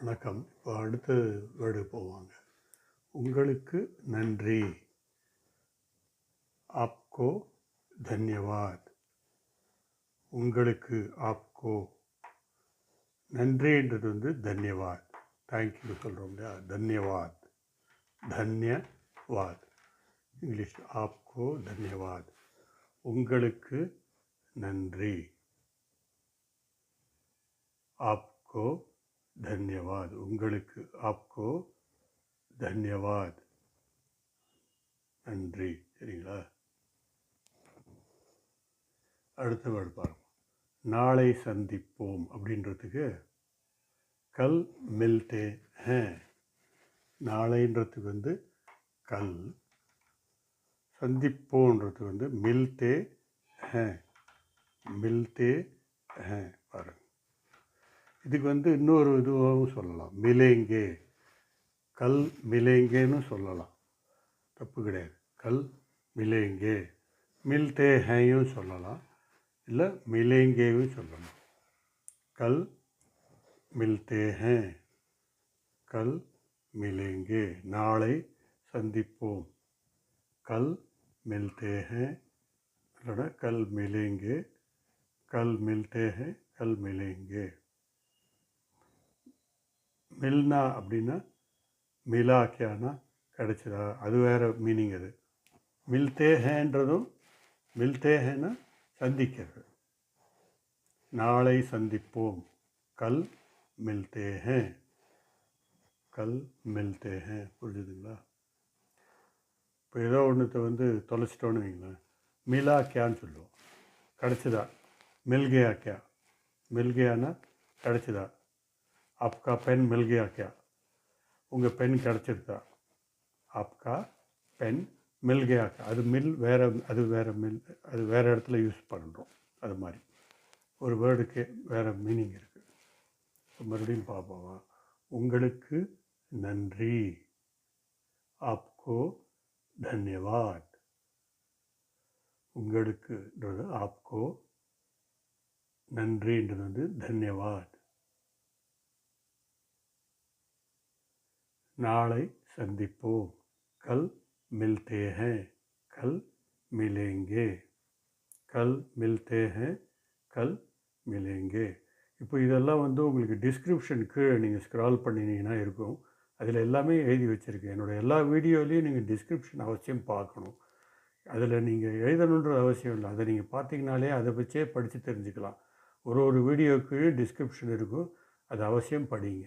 வணக்கம். இப்போ அடுத்த வேர்டு போவாங்க. உங்களுக்கு நன்றி. ஆப்கோ தன்யவாத். உங்களுக்கு ஆப்கோ. நன்றின்றது வந்து தன்யவாத். தேங்க்யூ சொல்கிறோம் இல்லையா? தன்யவாத். தன்யவாத். இங்கிலீஷ் ஆப்கோ தன்யவாத். உங்களுக்கு நன்றி. ஆப்கோ धन्यवाद உங்களுக்கு आपको धन्यवाद நன்றி சரிங்களா அடுத்த வேர்டு பாருங்க நாளை சந்திப்போம் அப்படின்றதுக்கு கல் மில்தே ஹே நாளைன்றதுக்கு வந்து கல் சந்திப்போன்றது வந்து மில்தே ஹே மில்தே ஹே பாருங்க இதுக்கு வந்து இன்னொரு இதுவாகவும் சொல்லலாம். மிலேங்கே கல் மிலேங்கேன்னு சொல்லலாம். தப்பு கிடையாது. கல் மிலேங்கே மில்தே ஹேயும் சொல்லலாம். இல்லை மிலேங்கேவும் சொல்லலாம். கல் மில்தே ஹே. கல் மிலேங்கே நாளை சந்திப்போம். கல் மில்தே ஹே. இல்லைனா கல் மிலேங்கே கல் மில்தே ஹே. கல் மிலேங்கே மில்னா அப்படின்னா மிலா கியானா கிடச்சிதா அது வேறு மீனிங் அது. மில்தே ஹேன்றதும் மில்தே ஹேன்னா சந்திக்கிறது. நாளை சந்திப்போம். கல் மில்தே ஹே கல் மில்தே ஹே புரிஞ்சுதுங்களா? இப்போ ஏதோ ஒன்றுத்தை வந்து தொலைச்சிட்டோன்னு வைங்களேன். மிலா கியான்னு சொல்லுவோம். கிடச்சிதா? மில்கேயா கியா மில்கேயானா? கிடச்சிதா? आपका पेन मिल गया क्या உங்கள் பென் கிடச்சிருக்கா ஆப்கா பென் மில் கயா அது மில் வேறு அது வேறு மில் அது வேறு இடத்துல யூஸ் பண்ணுறோம் அது மாதிரி ஒரு வேர்டுக்கு வேறு மீனிங் இருக்குது மறுபடியும் பார்ப்போம் உங்களுக்கு நன்றி ஆப்கோ தன்யவாத் உங்களுக்குன்றது ஆப்கோ நன்றின்றது வந்து தன்யவாத் நாளை சந்திப்போம். கல் மில்தே ஹே கல் மிலேங்கே. கல் மில்தே ஹே கல் மிலேங்கே. இப்போ இதெல்லாம் வந்து உங்களுக்கு டிஸ்கிரிப்ஷன் கீழே நீங்கள் ஸ்க்ரால் பண்ணினீங்கன்னா இருக்கும். அதில் எல்லாமே எழுதி வச்சுருக்கேன். என்னோடய எல்லா வீடியோலையும் நீங்கள் டிஸ்கிரிப்ஷன் அவசியம் பார்க்கணும். அதில் நீங்கள் எழுதணுன்ற அவசியம் இல்லை. அதை நீங்கள் பார்த்தீங்கனாலே அதை வச்சே படித்து தெரிஞ்சுக்கலாம். ஒரு ஒரு வீடியோக்கு டிஸ்கிரிப்ஷன் இருக்கும். அது அவசியம் படிங்க.